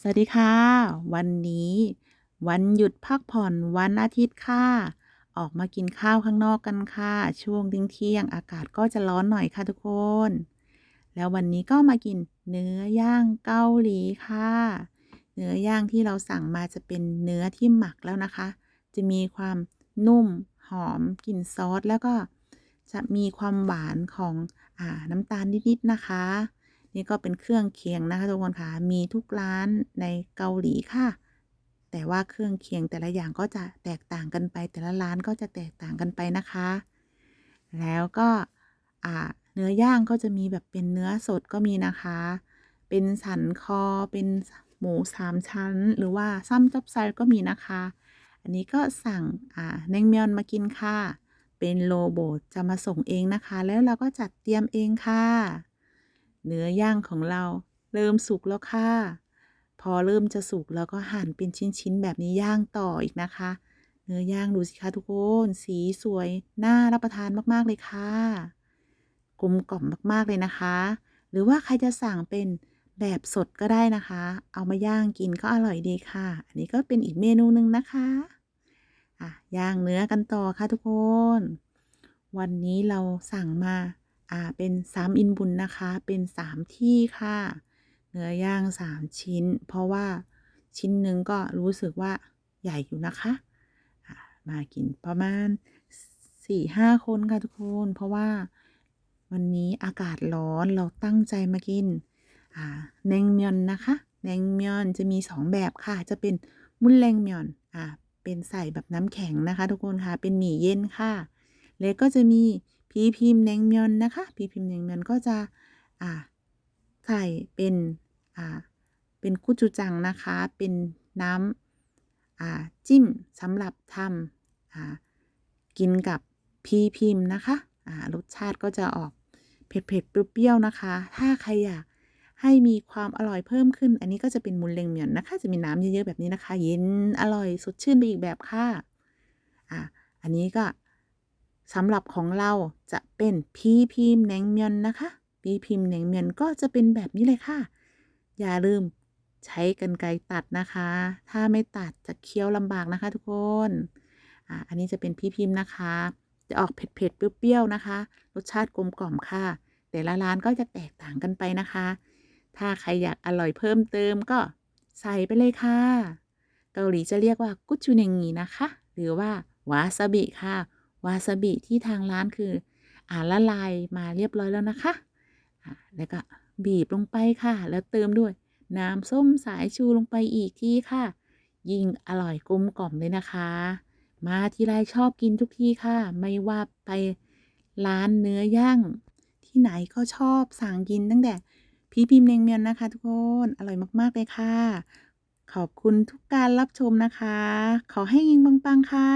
สวัสดีค่ะ วันนี้ วันหยุดพักผ่อนวันอาทิตย์ค่ะ ออกมากินข้าวข้างนอกกันค่ะ ช่วงเที่ยงอากาศก็จะร้อนหน่อยค่ะทุกคน แล้ววันนี้ก็มากินเนื้อย่างเกาหลีค่ะ เนื้อย่างที่เราสั่งมาจะเป็นเนื้อที่หมักแล้วนะคะ จะมีความนุ่มหอมกลิ่นซอสแล้วก็จะมีความหวานของอน้ำตาลนิดๆนะคะ นี่ก็เป็นเครื่องเคียงนะคะทุกคนค่ะมีทุกร้านในเกาหลีค่ะ แต่ว่าเครื่องเคียงแต่ละอย่างก็จะแตกต่างกันไป แต่ละร้านก็จะแตกต่างกันไปนะคะ แล้วก็เนื้อย่างก็จะมีแบบเป็นเนื้อสดก็มีนะคะ เป็นสันคอเป็นหมูสามชั้น หรือว่าซัมจับไซก็มีนะคะ อันนี้ก็สั่งอ่าเนงเมียนมากินค่ะ เป็นโลโบจะมาส่งเองนะคะ แล้วเราก็จัดเตรียมเองค่ะ เนื้อย่างของเราเริ่มสุกแล้วค่ะ พอเริ่มจะสุกแล้วก็หั่นเป็นชิ้นๆ แบบนี้ย่างต่ออีกนะคะ เนื้อย่างดูสิคะทุกคน สีสวยน่ารับประทานมากๆเลยค่ะ กลมกล่อมมากๆเลยนะคะ หรือว่าใครจะสั่งเป็นแบบสดก็ได้นะคะ เอามาย่างกินก็อร่อยดีค่ะ อันนี้ก็เป็นอีกเมนูหนึ่งนะคะอะย่างเนื้อกันต่อค่ะทุกคน วันนี้เราสั่งมา อ่าเป็นสามอินบุญนะคะเป็นสามที่ค่ะ เนื้อย่างสามชิ้น เพราะว่าชิ้นหนึ่งก็รู้สึกว่าใหญ่อยู่นะคะมากินประมาณสี่ห้าคนค่ะทุกคน เพราะว่าวันนี้อากาศร้อนเราตั้งใจมากินอ่าเนงเมียนนะคะเนงเมียนจะมีสองแบบค่ะ จะเป็นมุนเลงเมียนอ่าเป็นใส่แบบน้ำแข็งนะคะ ทุกคนค่ะเป็นหมี่เย็นค่ะ แล้วก็จะมี พีพิมพ์แนงเมียนนะคะพีพิมพ์แนงเมียนก็จะอ่าใส่เป็นอ่าเป็นกุจูจังนะคะ เป็นน้ำอ่าจิ้มสำหรับทำอ่ากินกับพีพิมพ์นะคะอ่ารสชาติก็จะออกเผ็ดๆเปรี้ยวๆนะคะ ถ้าใครอยากให้มีความอร่อยเพิ่มขึ้น อันนี้ก็จะเป็นมุนเลงเมียนนะคะ จะมีน้ำเยอะๆแบบนี้นะคะ เย็นอร่อยสดชื่นไปอีกแบบค่ะ อ่าอันนี้ก็ สำหรับของเราจะเป็นพีพิมแหนงเมียนนะคะพีพิมแหนงเมียนก็จะเป็นแบบนี้เลยค่ะ อย่าลืมใช้กรรไกรตัดนะคะ ถ้าไม่ตัดจะเคี้ยวลำบากนะคะทุกคนอ่าอันนี้จะเป็นพีพิมนะคะ จะออกเผ็ดๆเปรี้ยวๆนะคะ รสชาติกลมกล่อมค่ะ แต่ละร้านก็จะแตกต่างกันไปนะคะ ถ้าใครอยากอร่อยเพิ่มเติมก็ใส่ไปเลยค่ะ เกาหลีจะเรียกว่ากุจูเนงงีนะคะ หรือว่าวาซาบิค่ะ วาซาบิที่ทางร้านคือ อ่าละลายมาเรียบร้อยแล้วนะคะอ่าแล้วก็บีบลงไปค่ะ แล้วเติมด้วย น้ำส้มสายชูลงไปอีกทีค่ะ ยิ่งอร่อยกลมกล่อมเลยนะคะ มาทีไรชอบกินทุกที่ค่ะ ไม่ว่าไปร้านเนื้อย่างที่ไหนก็ชอบสั่งกินตั้งแต่พี่พิมพ์เนงเมียนนะคะ ทุกคนอร่อยมาก ๆ เลยค่ะ ขอบคุณทุกการรับชมนะคะ ขอให้ยิงปัง ๆ ค่ะ